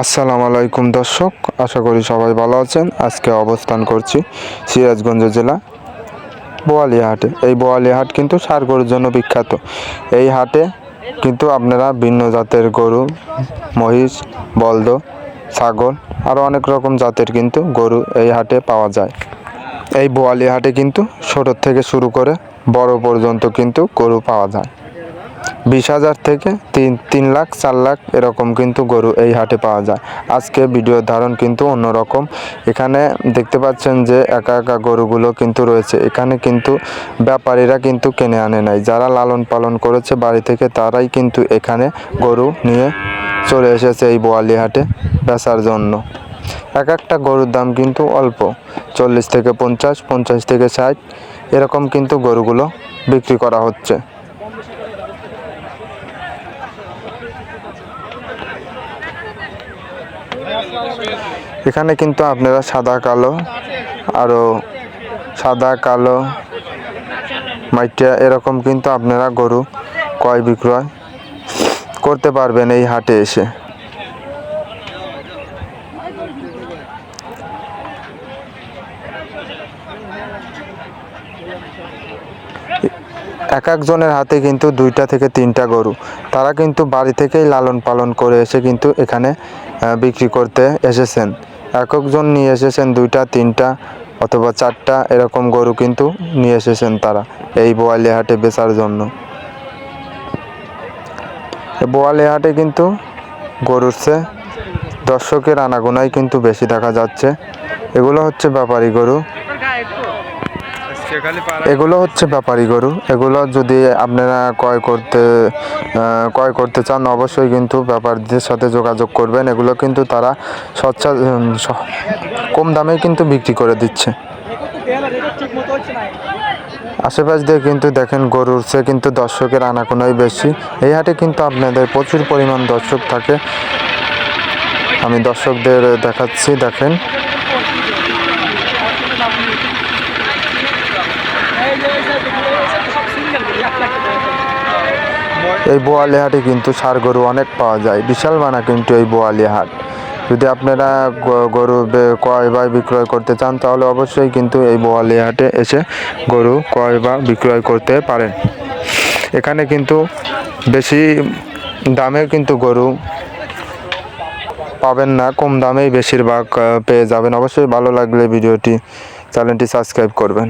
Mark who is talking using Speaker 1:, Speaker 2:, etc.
Speaker 1: আসসালামু আলাইকুম দর্শক, আশা করি সবাই ভালো আছেন। আজকে অবস্থান করছি সিরাজগঞ্জ জেলা বোয়ালিয়া হাটে এই বোয়ালিয়া হাট কিন্তু সার গরুর জন্য বিখ্যাত। এই হাটে কিন্তু আপনারা ভিন্ন জাতের গরু, মহিষ, বলদ, ছাগল আরও অনেক রকম জাতের কিন্তু গরু এই হাটে পাওয়া যায়। এই বোয়ালিয়া হাটে কিন্তু ছোটোর থেকে শুরু করে বড় পর্যন্ত কিন্তু গরু পাওয়া যায়। বিশ হাজার থেকে তিন তিন লাখ, চার লাখ এরকম কিন্তু গরু এই হাটে পাওয়া যায়। আজকে ভিডিওর ধারণ কিন্তু অন্যরকম। এখানে দেখতে পাচ্ছেন যে একা একা গরুগুলো কিন্তু রয়েছে। এখানে কিন্তু ব্যাপারীরা কিন্তু কিনে আনে নাই। যারা লালন পালন করেছে বাড়ি থেকে, তারাই কিন্তু এখানে গরু নিয়ে চলে এসেছে এই বোয়ালি হাটে বেচার জন্য। এক একটা গরুর দাম কিন্তু অল্প। চল্লিশ থেকে পঞ্চাশ পঞ্চাশ থেকে ষাট, এরকম কিন্তু গরুগুলো বিক্রি করা হচ্ছে। এখানে কিন্তু আপনারা সাদা, কালো আরও সাদা, কালো মাইটিয়া এরকম কিন্তু আপনারা গরু ক্রয় বিক্রয় করতে পারবেন এই হাটে এসে। এক একজনের হাতে কিন্তু দুইটা থেকে তিনটা গরু। তারা কিন্তু বাড়ি থেকেই লালন পালন করে এসে কিন্তু এখানে বিক্রি করতে এসেছেন। এক একজন নিয়ে এসেছেন দুইটা, তিনটা অথবা চারটা এরকম গরু কিন্তু নিয়ে এসেছেন তারা এই বোয়ালি হাটে বেচার জন্য। বোয়ালি হাটে কিন্তু গরুর চেয়ে দর্শকের আনাগোনাই কিন্তু বেশি দেখা যাচ্ছে। এগুলো হচ্ছে ব্যাপারী গরু। এগুলো হচ্ছে ব্যাপারী গরু। এগুলো যদি আপনারা ক্রয় করতে ক্রয় করতে চান, অবশ্যই কিন্তু ব্যাপারীদের সাথে যোগাযোগ করবেন। এগুলো কিন্তু তারা সচ্ছা কম দামে কিন্তু বিক্রি করে দিচ্ছে। আশেপাশ দিয়ে কিন্তু দেখেন গরুর চেয়ে কিন্তু দর্শকের আনাগোনাই বেশি। এই হাটে কিন্তু আপনাদের প্রচুর পরিমাণ দর্শক থাকে। আমি দর্শকদের দেখাচ্ছি, দেখেন। এই বোয়ালি হাটে কিন্তু সার গরু অনেক পাওয়া যায়। বিশাল মানা কিন্তু এই বোয়ালি হাট। যদি আপনারা গরু ক্রয় বা বিক্রয় করতে চান, তাহলে অবশ্যই কিন্তু এই বোয়ালি হাটে এসে গরু ক্রয় বা বিক্রয় করতে পারেন। এখানে কিন্তু বেশি দামে কিন্তু গরু পাবেন না, কম দামেই বেশিরভাগ পেয়ে যাবেন। অবশ্যই ভালো লাগলে ভিডিওটি, চ্যানেলটি সাবস্ক্রাইব করবেন।